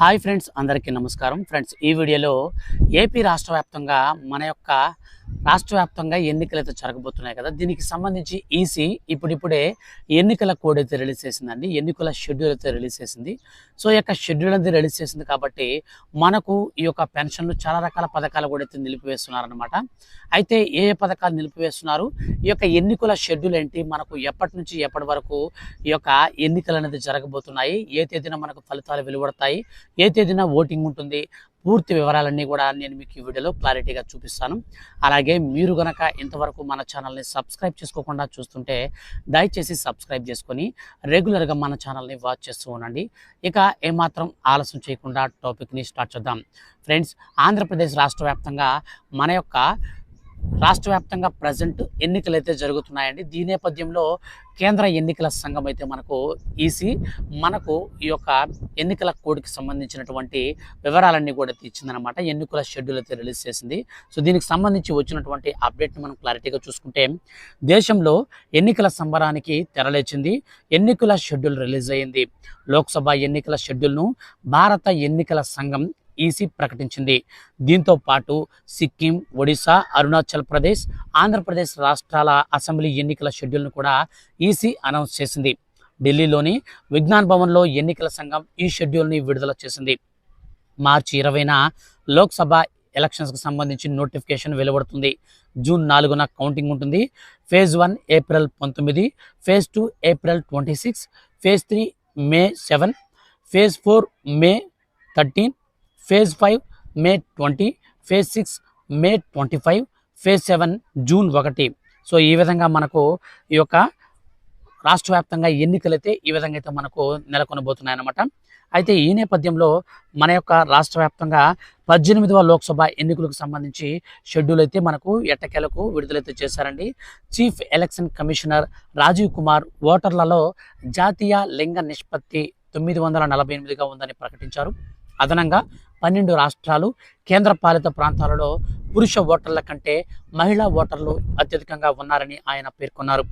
Hi friends అందరికీ నమస్కారం. Friends ఈ వీడియోలో ఏపీ రాష్ట్ర వ్యాప్తంగా మన యొక్క రాష్ట్ర వ్యాప్తంగా ఎన్నికలు అయితే జరగబోతున్నాయి కదా దీనికి సంబంధించి ఈసీ ఇప్పుడిప్పుడే ఎన్నికల కోడ్ అయితే రిలీజ్ చేసిందండి ఎన్నికల షెడ్యూల్ అయితే రిలీజ్ చేసింది. సో ఈ యొక్క షెడ్యూల్ అయితే రిలీజ్ చేసింది కాబట్టి మనకు ఈ యొక్క పెన్షన్లు చాలా రకాల పథకాలు కూడా అయితే నిలిపివేస్తున్నారనమాట అయితే ఏ ఏ పథకాలు నిలిపివేస్తున్నారు? ఈ యొక్క ఎన్నికల షెడ్యూల్ ఏంటి? మనకు ఎప్పటి నుంచి ఎప్పటి వరకు ఈ యొక్క ఎన్నికలు అనేది జరగబోతున్నాయి? ఏ తేదీన మనకు ఫలితాలు వెలువడతాయి? ఏ తేదీన ఓటింగ్ ఉంటుంది? పూర్తి వివరాలన్నీ కూడా నేను మీకు ఈ వీడియోలో క్లారిటీగా చూపిస్తాను. అలాగే మీరు గనక ఇంతవరకు మన ఛానల్ని సబ్స్క్రైబ్ చేసుకోకుండా చూస్తుంటే దయచేసి సబ్స్క్రైబ్ చేసుకొని రెగ్యులర్గా మన ఛానల్ని వాచ్ చేస్తూ ఉండండి. ఇక ఏమాత్రం ఆలస్యం చేయకుండా టాపిక్ని స్టార్ట్ చేద్దాం. ఫ్రెండ్స్ ఆంధ్రప్రదేశ్ రాష్ట్ర వ్యాప్తంగా మన యొక్క రాష్ట్ర వ్యాప్తంగా ప్రజెంట్ ఎన్నికలు అయితే జరుగుతున్నాయండి దీని నేపథ్యంలో కేంద్ర ఎన్నికల సంఘం అయితే మనకు ఈసీ మనకు ఈ యొక్క ఎన్నికల కోడ్కి సంబంధించినటువంటి వివరాలన్నీ కూడా ఇచ్చిందనమాట ఎన్నికల షెడ్యూల్ అయితే రిలీజ్ చేసింది. సో దీనికి సంబంధించి వచ్చినటువంటి అప్డేట్ని మనం క్లారిటీగా చూసుకుంటే దేశంలో ఎన్నికల సంబరానికి తెరలేచింది. ఎన్నికల షెడ్యూల్ రిలీజ్ అయ్యింది లోక్సభ ఎన్నికల షెడ్యూల్ను భారత ఎన్నికల సంఘం ఈసీ ప్రకటించింది. దీంతో పాటు సిక్కిం ఒడిశా అరుణాచల్ ప్రదేశ్ ఆంధ్రప్రదేశ్ రాష్ట్రాల అసెంబ్లీ ఎన్నికల షెడ్యూల్ను కూడా ఈసీ అనౌన్స్ చేసింది. ఢిల్లీలోని విజ్ఞాన్ భవన్లో ఎన్నికల సంఘం ఈ షెడ్యూల్ని విడుదల చేసింది. మార్చి ఇరవైన లోక్సభ ఎలక్షన్స్కి సంబంధించి నోటిఫికేషన్ వెలువడుతుంది. జూన్ నాలుగున కౌంటింగ్ ఉంటుంది. ఫేజ్ వన్ ఏప్రిల్ పంతొమ్మిది phase two April twenty six phase three May seven phase four May thirteen phase five May twenty phase six May twenty five phase seven June ఒకటి. So ఈ విధంగా మనకు ఈ యొక్క రాష్ట్ర వ్యాప్తంగా ఎన్నికలైతే ఈ విధంగా అయితే మనకు నెలకొనబోతున్నాయన్నమాట. అయితే ఈ నేపథ్యంలో మన యొక్క రాష్ట్ర వ్యాప్తంగా పద్దెనిమిదవ లోక్సభ ఎన్నికలకు సంబంధించి షెడ్యూల్ అయితే మనకు ఎట్టకేలకు విడుదలైతే చేశారండి. Chief election commissioner Rajiv Kumar ఓటర్లలో జాతీయ లింగ నిష్పత్తి తొమ్మిది వందల నలభై ఎనిమిదిగా ఉందని ప్రకటించారు. అదనంగా పన్నెండు రాష్ట్రాలు కేంద్రపాలిత ప్రాంతాలలో పురుష ఓటర్ల కంటే మహిళా ఓటర్లు అత్యధికంగా ఉన్నారని ఆయన పేర్కొన్నారు.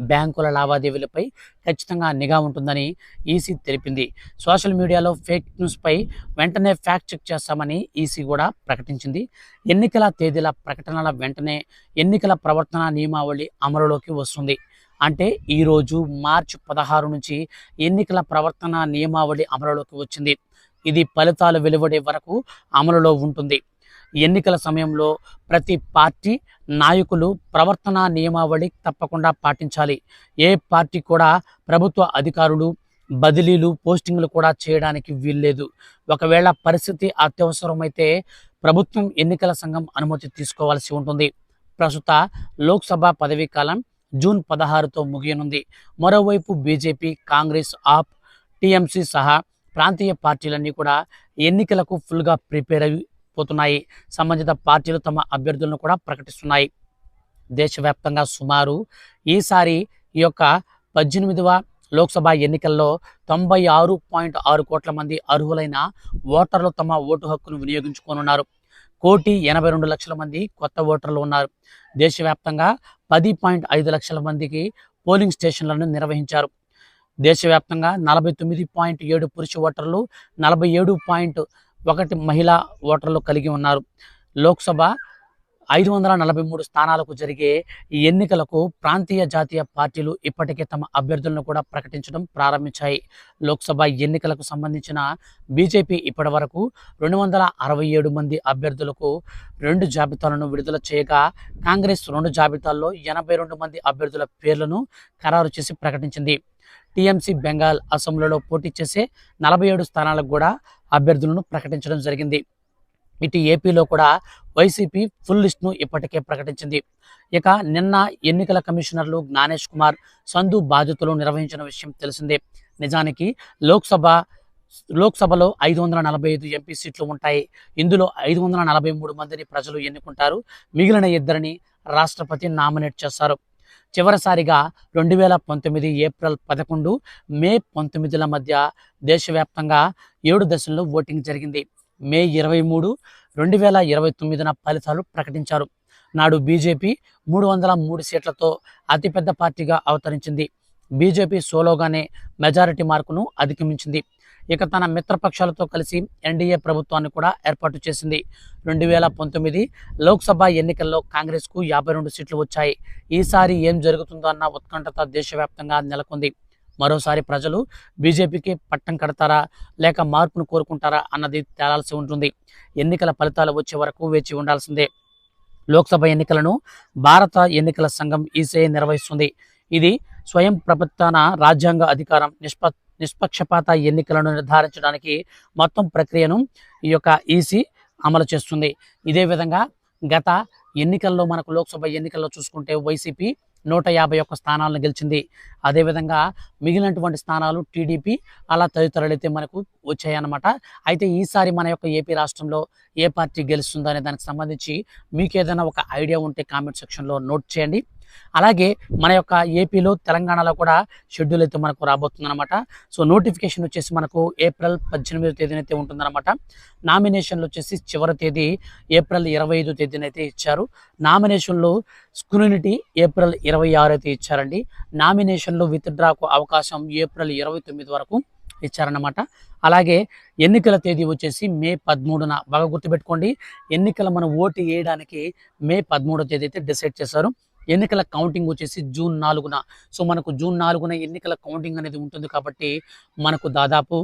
బ్యాంకుల లావాదేవీలపై ఖచ్చితంగా నిఘా ఉంటుందని ఈసీ తెలిపింది. సోషల్ మీడియాలో ఫేక్ న్యూస్పై వెంటనే ఫ్యాక్ట్ చెక్ చేస్తామని ఈసీ కూడా ప్రకటించింది. ఎన్నికల తేదీల ప్రకటనల వెంటనే ఎన్నికల ప్రవర్తన నియమావళి అమలులోకి వస్తుంది. అంటే ఈరోజు మార్చి పదహారు నుంచి ఎన్నికల ప్రవర్తన నియమావళి అమలులోకి వచ్చింది. ఇది ఫలితాలు వెలువడే వరకు అమలులో ఉంటుంది. ఎన్నికల సమయంలో ప్రతి పార్టీ నాయకులు ప్రవర్తన నియమావళి తప్పకుండా పాటించాలి. ఏ పార్టీ కూడా ప్రభుత్వ అధికారులు బదిలీలు పోస్టింగ్లు కూడా చేయడానికి వీల్లేదు. ఒకవేళ పరిస్థితి అత్యవసరమైతే ప్రభుత్వం ఎన్నికల సంఘం అనుమతి తీసుకోవాల్సి ఉంటుంది. ప్రస్తుత లోక్సభ పదవీ కాలం జూన్ పదహారుతో ముగియనుంది. మరోవైపు బీజేపీ కాంగ్రెస్ ఆప్ టీఎంసీ సహా ప్రాంతీయ పార్టీలన్నీ కూడా ఎన్నికలకు ఫుల్గా ప్రిపేర్ అయిపోతున్నాయి సంబంధిత పార్టీలు తమ అభ్యర్థులను కూడా ప్రకటిస్తున్నాయి. దేశవ్యాప్తంగా సుమారు ఈసారి ఈ యొక్క పద్దెనిమిదవ లోక్సభ ఎన్నికల్లో తొంభై ఆరు పాయింట్ ఆరు కోట్ల మంది అర్హులైన ఓటర్లు తమ ఓటు హక్కును వినియోగించుకోనున్నారు. కోటి ఎనభై రెండు లక్షల మంది కొత్త ఓటర్లు ఉన్నారు. దేశవ్యాప్తంగా పది పాయింట్ ఐదు లక్షల మందికి పోలింగ్ స్టేషన్లను నిర్వహించారు. దేశవ్యాప్తంగా నలభై తొమ్మిది పాయింట్ ఏడు పురుష ఓటర్లు నలభై ఏడు పాయింట్ ఒకటి మహిళా ఓటర్లు కలిగి ఉన్నారు. లోక్సభ ఐదు వందల నలభై మూడు స్థానాలకు జరిగే ఈ ఎన్నికలకు ప్రాంతీయ జాతీయ పార్టీలు ఇప్పటికే తమ అభ్యర్థులను కూడా ప్రకటించడం ప్రారంభించాయి. లోక్సభ ఎన్నికలకు సంబంధించిన బీజేపీ ఇప్పటి వరకు రెండు వందల అరవై ఏడు మంది అభ్యర్థులకు రెండు జాబితాలను విడుదల చేయగా కాంగ్రెస్ రెండు జాబితాల్లో ఎనభై రెండు మంది అభ్యర్థుల పేర్లను ఖరారు చేసి ప్రకటించింది. టీఎంసీ బెంగాల్ అసెంబ్లీలో పోటీ చేసే నలభై ఏడు స్థానాలకు కూడా అభ్యర్థులను ప్రకటించడం జరిగింది. ఇటు ఏపీలో కూడా వైసీపీ ఫుల్ లిస్ట్ను ఇప్పటికే ప్రకటించింది. ఇక నిన్న ఎన్నికల కమిషనర్లు జ్ఞానేష్ కుమార్ సంధు బాధ్యతలు నిర్వహించిన విషయం తెలిసిందే. నిజానికి లోక్సభ లోక్సభలో ఐదు వందల నలభై ఐదు ఎంపీ సీట్లు ఉంటాయి. ఇందులో ఐదు వందల నలభై మూడు మందిని ప్రజలు ఎన్నుకుంటారు. మిగిలిన ఇద్దరిని రాష్ట్రపతి నామినేట్ చేస్తారు. చివరిసారిగా రెండు వేల పంతొమ్మిది ఏప్రిల్ పదకొండు మే పంతొమ్మిదిల మధ్య దేశవ్యాప్తంగా ఏడు దశల్లో ఓటింగ్ జరిగింది. మే ఇరవై మూడు రెండు వేల ఇరవై తొమ్మిదిన ఫలితాలు ప్రకటించారు. నాడు బీజేపీ మూడు వందల మూడు సీట్లతో అతిపెద్ద పార్టీగా అవతరించింది. బీజేపీ సోలోగానే మెజారిటీ మార్కును అధిగమించింది. ఇక తన మిత్రపక్షాలతో కలిసి ఎన్డీఏ ప్రభుత్వాన్ని కూడా ఏర్పాటు చేసింది. రెండు వేల పంతొమ్మిది లోక్సభ ఎన్నికల్లో కాంగ్రెస్కు యాభై రెండు సీట్లు వచ్చాయి. ఈసారి ఏం జరుగుతుందో అన్న ఉత్కంఠత దేశవ్యాప్తంగా నెలకొంది. మరోసారి ప్రజలు బీజేపీకి పట్టం కడతారా లేక మార్పును కోరుకుంటారా అన్నది తేలాల్సి ఉంటుంది. ఎన్నికల ఫలితాలు వచ్చే వరకు వేచి ఉండాల్సిందే. లోక్సభ ఎన్నికలను భారత ఎన్నికల సంఘం ఈసీఐ నిర్వహిస్తుంది. ఇది స్వయం ప్రభుత్వాన రాజ్యాంగ అధికారం నిష్పత్ నిష్పక్షపాత ఎన్నికలను నిర్ధారించడానికి మొత్తం ప్రక్రియను ఈ యొక్క ఈసీ అమలు చేస్తుంది. ఇదే విధంగా గత ఎన్నికల్లో మనకు లోక్సభ ఎన్నికల్లో చూసుకుంటే వైసీపీ నూట యాభై ఒక్క స్థానాలను గెలిచింది. అదేవిధంగా మిగిలినటువంటి స్థానాలు టీడీపీ అలా తదితరులైతే మనకు వచ్చాయన్నమాట. అయితే ఈసారి మన యొక్క ఏపీ రాష్ట్రంలో ఏ పార్టీ గెలుస్తుందో దానికి సంబంధించి మీకు ఏదైనా ఒక ఐడియా ఉంటే కామెంట్ సెక్షన్లో నోట్ చేయండి. అలాగే మన యొక్క ఏపీలో తెలంగాణలో కూడా షెడ్యూల్ అయితే మనకు రాబోతుందన్నమాట. సో నోటిఫికేషన్ వచ్చేసి మనకు ఏప్రిల్ పద్దెనిమిదో తేదీన అయితే ఉంటుందన్నమాట. నామినేషన్లు వచ్చేసి చివరి తేదీ ఏప్రిల్ ఇరవై ఐదో తేదీన అయితే ఇచ్చారు. నామినేషన్లు స్క్రూనిటీ ఏప్రిల్ ఇరవై ఆరు అయితే ఇచ్చారండి. నామినేషన్లు విత్డ్రాకు అవకాశం ఏప్రిల్ ఇరవై తొమ్మిది వరకు ఇచ్చారన్నమాట. అలాగే ఎన్నికల తేదీ వచ్చేసి మే పదమూడున బాగా గుర్తుపెట్టుకోండి. ఎన్నికల మనం ఓటు వేయడానికి మే పదమూడో తేదీ అయితే డిసైడ్ చేశారు. ఎన్నికల కౌంటింగ్ వచ్చేసి జూన్ నాలుగున. సో మనకు జూన్ నాలుగున ఎన్నికల కౌంటింగ్ అనేది ఉంటుంది కాబట్టి మనకు దాదాపు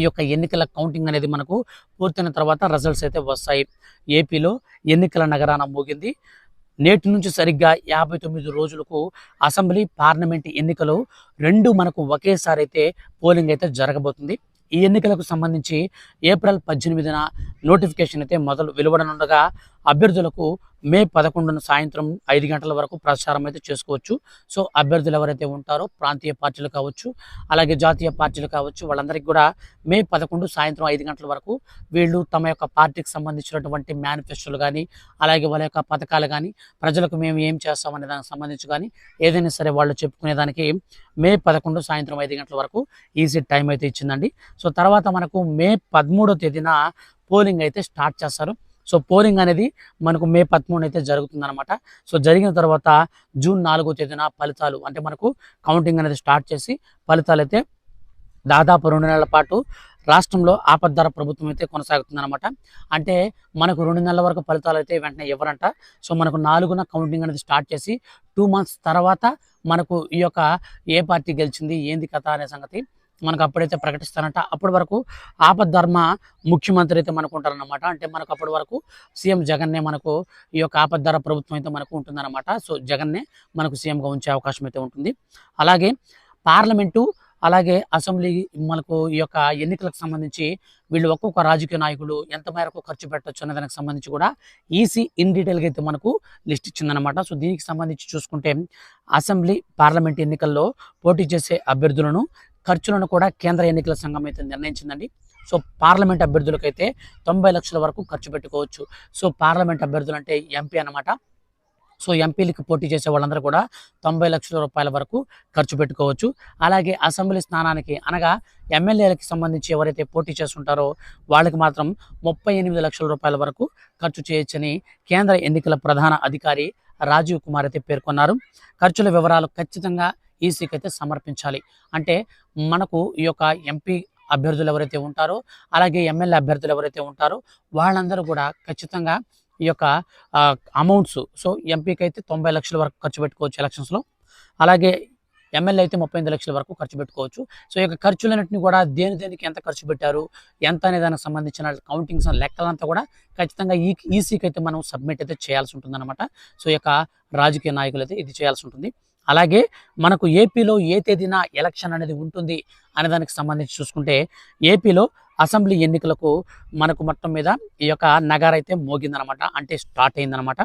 ఈ యొక్క ఎన్నికల కౌంటింగ్ అనేది మనకు పూర్తయిన తర్వాత రిజల్ట్స్ అయితే వస్తాయి. ఏపీలో ఎన్నికల నగరాన మోగింది. నేటి నుంచి సరిగ్గా యాభై తొమ్మిది రోజులకు అసెంబ్లీ పార్లమెంట్ ఎన్నికలు రెండు మనకు ఒకేసారి అయితే పోలింగ్ అయితే జరగబోతుంది. ఈ ఎన్నికలకు సంబంధించి ఏప్రిల్ పద్దెనిమిదిన నోటిఫికేషన్ అయితే మొదలు వెలువడనుండగా అభ్యర్థులకు మే పదకొండున సాయంత్రం ఐదు గంటల వరకు ప్రచారం అయితే చేసుకోవచ్చు. సో అభ్యర్థులు ఎవరైతే ఉంటారో ప్రాంతీయ పార్టీలు కావచ్చు అలాగే జాతీయ పార్టీలు కావచ్చు వాళ్ళందరికీ కూడా మే పదకొండు సాయంత్రం ఐదు గంటల వరకు వీళ్ళు తమ యొక్క పార్టీకి సంబంధించినటువంటి మేనిఫెస్టోలు కానీ అలాగే వాళ్ళ యొక్క పథకాలు కానీ ప్రజలకు మేము ఏం చేస్తామనే దానికి సంబంధించి కానీ ఏదైనా సరే వాళ్ళు చెప్పుకునే దానికి మే పదకొండు సాయంత్రం ఐదు గంటల వరకు ఈజీ టైం అయితే ఇచ్చిందండి. సో తర్వాత మనకు మే పదమూడో తేదీన పోలింగ్ అయితే స్టార్ట్ చేస్తారు. సో పోలింగ్ అనేది మనకు మే పదమూడు అయితే జరుగుతుందనమాట సో జరిగిన తర్వాత జూన్ నాలుగో తేదీన ఫలితాలు అంటే మనకు కౌంటింగ్ అనేది స్టార్ట్ చేసి ఫలితాలు అయితే దాదాపు రెండు నెలల పాటు రాష్ట్రంలో ఆపద్ధార ప్రభుత్వం అయితే కొనసాగుతుందన్నమాట. అంటే మనకు రెండు నెలల వరకు ఫలితాలు అయితే వెంటనే ఇవ్వరంట. సో మనకు నాలుగున కౌంటింగ్ అనేది స్టార్ట్ చేసి టూ మంత్స్ తర్వాత మనకు ఈ యొక్క ఏ పార్టీ గెలిచింది ఏంది కథ అనే సంగతి మనకు అప్పుడైతే ప్రకటిస్తారంట. అప్పటి వరకు ఆపద్ధర్మ ముఖ్యమంత్రి అయితే మనకు ఉంటారనమాట అంటే మనకు అప్పటి వరకు సీఎం జగన్నే మనకు ఈ యొక్క ఆపద్ధర ప్రభుత్వం అయితే మనకు ఉంటుందన్నమాట. సో జగన్నే మనకు సీఎంగా ఉంచే అవకాశం అయితే ఉంటుంది. అలాగే పార్లమెంటు అలాగే అసెంబ్లీ మనకు ఈ యొక్క ఎన్నికలకు సంబంధించి వీళ్ళు ఒక్కొక్క రాజకీయ నాయకులు ఎంత మేరకు ఖర్చు పెట్టచ్చు అనే దానికి సంబంధించి కూడా ఈసీ ఇన్ డీటెయిల్గా అయితే మనకు లిస్ట్ ఇచ్చిందనమాట సో దీనికి సంబంధించి చూసుకుంటే అసెంబ్లీ పార్లమెంట్ ఎన్నికల్లో పోటీ చేసే అభ్యర్థులను ఖర్చులను కూడా కేంద్ర ఎన్నికల సంఘం అయితే నిర్ణయించిందండి. సో పార్లమెంట్ అభ్యర్థులకైతే తొంభై లక్షల వరకు ఖర్చు పెట్టుకోవచ్చు. సో పార్లమెంట్ అభ్యర్థులు అంటే ఎంపీ అన్నమాట. సో ఎంపీలకి పోటీ చేసే వాళ్ళందరూ కూడా తొంభై లక్షల రూపాయల వరకు ఖర్చు పెట్టుకోవచ్చు. అలాగే అసెంబ్లీ స్థానానికి అనగా ఎమ్మెల్యేలకు సంబంధించి ఎవరైతే పోటీ చేస్తుంటారో వాళ్ళకి మాత్రం ముప్పై ఎనిమిది లక్షల రూపాయల వరకు ఖర్చు చేయొచ్చని కేంద్ర ఎన్నికల ప్రధాన అధికారి రాజీవ్ కుమార్ అయితే పేర్కొన్నారు. ఖర్చుల వివరాలు ఖచ్చితంగా ఈసీకి అయితే సమర్పించాలి. అంటే మనకు ఈ యొక్క ఎంపీ అభ్యర్థులు ఎవరైతే ఉంటారో అలాగే ఎమ్మెల్యే అభ్యర్థులు ఎవరైతే ఉంటారో వాళ్ళందరూ కూడా ఖచ్చితంగా ఈ యొక్క అమౌంట్స్ సో ఎంపీకి అయితే తొంభై లక్షల వరకు ఖర్చు పెట్టుకోవచ్చు ఎలక్షన్స్లో. అలాగే ఎమ్మెల్యే అయితే ముప్పై ఐదు లక్షల వరకు ఖర్చు పెట్టుకోవచ్చు. సో ఈ యొక్క ఖర్చులన్నింటినీ కూడా దేని దేనికి ఎంత ఖర్చు పెట్టారు ఎంత అనే దానికి సంబంధించిన కౌంటింగ్స్ లెక్కలంతా కూడా ఖచ్చితంగా ఈ ఈసీకి అయితే మనం సబ్మిట్ అయితే చేయాల్సి ఉంటుందన్నమాట. సో ఈ యొక్క రాజకీయ నాయకులు అయితే ఇది చేయాల్సి ఉంటుంది. అలాగే మనకు ఏపీలో ఏ తేదీన ఎలక్షన్ అనేది ఉంటుంది అనే దానికి సంబంధించి చూసుకుంటే ఏపీలో అసెంబ్లీ ఎన్నికలకు మనకు మొత్తం మీద ఈ యొక్క నగర అయితే మోగిందనమాట అంటే స్టార్ట్ అయిందనమాట.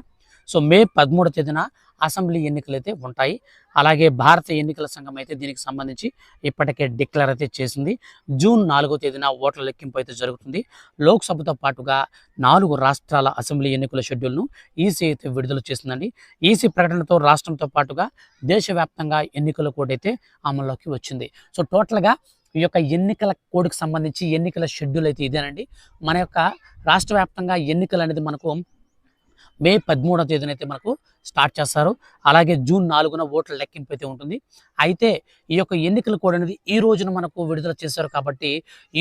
సో మే పదమూడో తేదీన అసెంబ్లీ ఎన్నికలు అయితే ఉంటాయి. అలాగే భారత ఎన్నికల సంఘం అయితే దీనికి సంబంధించి ఇప్పటికే డిక్లేర్ అయితే చేసింది. జూన్ నాలుగో తేదీన ఓట్ల లెక్కింపు అయితే జరుగుతుంది. లోక్సభతో పాటుగా నాలుగు రాష్ట్రాల అసెంబ్లీ ఎన్నికల షెడ్యూల్ను ఈసీ అయితే విడుదల చేసిందండి. ఈసీ ప్రకటనతో రాష్ట్రంతో పాటుగా దేశవ్యాప్తంగా ఎన్నికల కోడ్ అయితే అమల్లోకి వచ్చింది. సో టోటల్గా ఈ యొక్క ఎన్నికల కోడ్కి సంబంధించి ఎన్నికల షెడ్యూల్ అయితే ఇదేనండి. మన యొక్క రాష్ట్ర వ్యాప్తంగా ఎన్నికలు అనేది మనకు మే పదమూడవ తేదీన అయితే మనకు స్టార్ట్ చేస్తారు. అలాగే జూన్ నాలుగున ఓట్ల లెక్కింపు అయితే ఉంటుంది. అయితే ఈ యొక్క ఎన్నికల కోడ్ అనేది ఈ రోజున మనకు విడుదల చేశారు కాబట్టి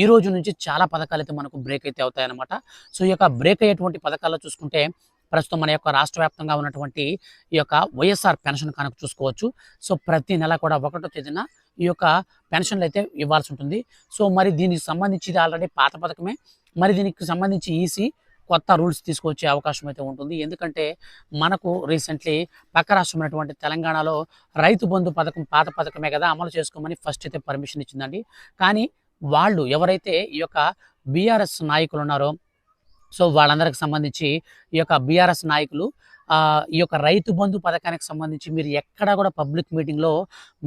ఈ రోజు నుంచి చాలా పథకాలు అయితే మనకు బ్రేక్ అయితే అవుతాయన్నమాట. సో ఈ యొక్క బ్రేక్ అయ్యేటువంటి పథకాల్లో చూసుకుంటే ప్రస్తుతం మన యొక్క రాష్ట్ర వ్యాప్తంగా ఉన్నటువంటి ఈ యొక్క వైఎస్ఆర్ పెన్షన్ కనుక చూసుకోవచ్చు. సో ప్రతి నెల కూడా ఒకటో తేదీన ఈ యొక్క పెన్షన్లు అయితే ఇవ్వాల్సి ఉంటుంది. సో మరి దీనికి సంబంధించి ఇది ఆల్రెడీ పాత పథకమే. మరి దీనికి సంబంధించి ఈసీ కొత్త రూల్స్ తీసుకొచ్చే అవకాశం అయితే ఉంటుంది. ఎందుకంటే మనకు రీసెంట్లీ పక్క రాష్ట్రమైనటువంటి తెలంగాణలో రైతు బంధు పథకం పాత పథకమే కదా అమలు చేసుకోమని ఫస్ట్ అయితే పర్మిషన్ ఇచ్చిందండి. కానీ వాళ్ళు ఎవరైతే ఈ యొక్క బీఆర్ఎస్ నాయకులు ఉన్నారో సో వాళ్ళందరికి సంబంధించి ఈ యొక్క బీఆర్ఎస్ నాయకులు ఈ యొక్క రైతు బంధు పథకానికి సంబంధించి మీరు ఎక్కడ కూడా పబ్లిక్ మీటింగ్లో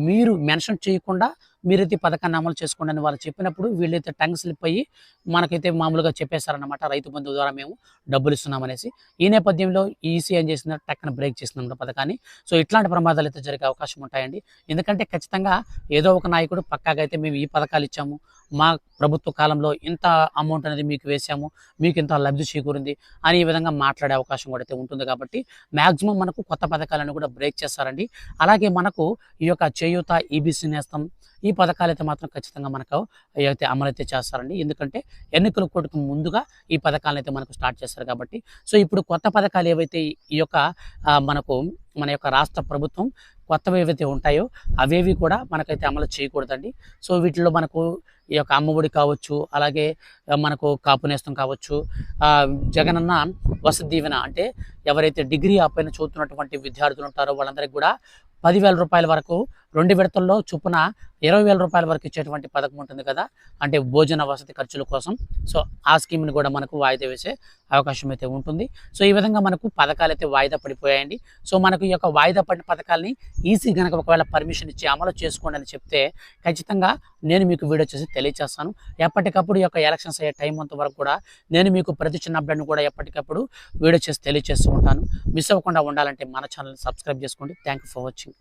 మీరు మెన్షన్ చేయకుండా మీరైతే పథకాన్ని అమలు చేసుకోండి అని వాళ్ళు చెప్పినప్పుడు వీళ్ళైతే టంగ్ స్లిప్ అయ్యి మనకైతే మామూలుగా చెప్పేశారనమాట రైతు బంధు ద్వారా మేము డబ్బులు ఇస్తున్నామనేసి. ఈ నేపథ్యంలో ఈసీ ఏం చేసిన టక్కన బ్రేక్ చేసిందన్నమాట పథకాన్ని. సో ఇట్లాంటి ప్రమాదాలు అయితే జరిగే అవకాశం ఉంటాయండి. ఎందుకంటే ఖచ్చితంగా ఏదో ఒక నాయకుడు పక్కాగా అయితే మేము ఈ పథకాలు ఇచ్చాము మా ప్రభుత్వ కాలంలో ఇంత అమౌంట్ అనేది మీకు వేసాము మీకు ఇంత లబ్ధి చేకూరింది అని ఈ విధంగా మాట్లాడే అవకాశం కూడా అయితే ఉంటుంది కాబట్టి మ్యాక్సిమం మనకు కొత్త పథకాలను కూడా బ్రేక్ చేస్తారండి. అలాగే మనకు ఈ యొక్క చేయూత ఈబీసీ నేస్తం ఈ పథకాలు అయితే మాత్రం ఖచ్చితంగా మనకు అయితే అమలు అయితే చేస్తారండి. ఎందుకంటే ఎన్నికల కోటుకు ముందుగా ఈ పథకాలను అయితే మనకు స్టార్ట్ చేస్తారు కాబట్టి. సో ఇప్పుడు కొత్త పథకాలు ఏవైతే ఈ యొక్క మనకు మన యొక్క రాష్ట్ర ప్రభుత్వం కొత్తవి ఏవైతే ఉంటాయో అవేవి కూడా మనకైతే అమలు చేయకూడదండి. సో వీటిలో మనకు ఈ యొక్క అమ్మఒడి కావచ్చు అలాగే మనకు కాపు నేస్తం కావచ్చు జగనన్న వసతి దీవెన అంటే ఎవరైతే డిగ్రీ ఆ పైన చదువుతున్నటువంటి విద్యార్థులు ఉంటారో వాళ్ళందరికీ కూడా పదివేల రూపాయల వరకు రెండు విడతల్లో చొప్పున ఇరవై వేల రూపాయల వరకు ఇచ్చేటువంటి పథకం ఉంటుంది కదా. అంటే భోజన వసతి ఖర్చుల కోసం. సో ఆ స్కీమ్ని కూడా మనకు వాయిదా వేసే అవకాశం అయితే ఉంటుంది. సో ఈ విధంగా మనకు పథకాలు అయితే వాయిదా పడిపోయాయండి. సో మనకు ఈ యొక్క వాయిదా పడిన పథకాలని ఈసీ కనుక ఒకవేళ పర్మిషన్ ఇచ్చి అమలు చేసుకోండి అని చెప్తే ఖచ్చితంగా నేను మీకు వీడియో చేసి తెలియజేస్తాను ఎప్పటికప్పుడు ఈ యొక్క ఎలక్షన్స్ అయ్యే టైం అంత వరకు కూడా నేను మీకు ప్రతి చిన్న అప్డేట్ను కూడా ఎప్పటికప్పుడు వీడియో చేసి తెలియచేస్తూ ఉంటాను. మిస్ అవ్వకుండా ఉండాలంటే మన ఛానల్ని సబ్స్క్రైబ్ చేసుకోండి. Thank you for watching.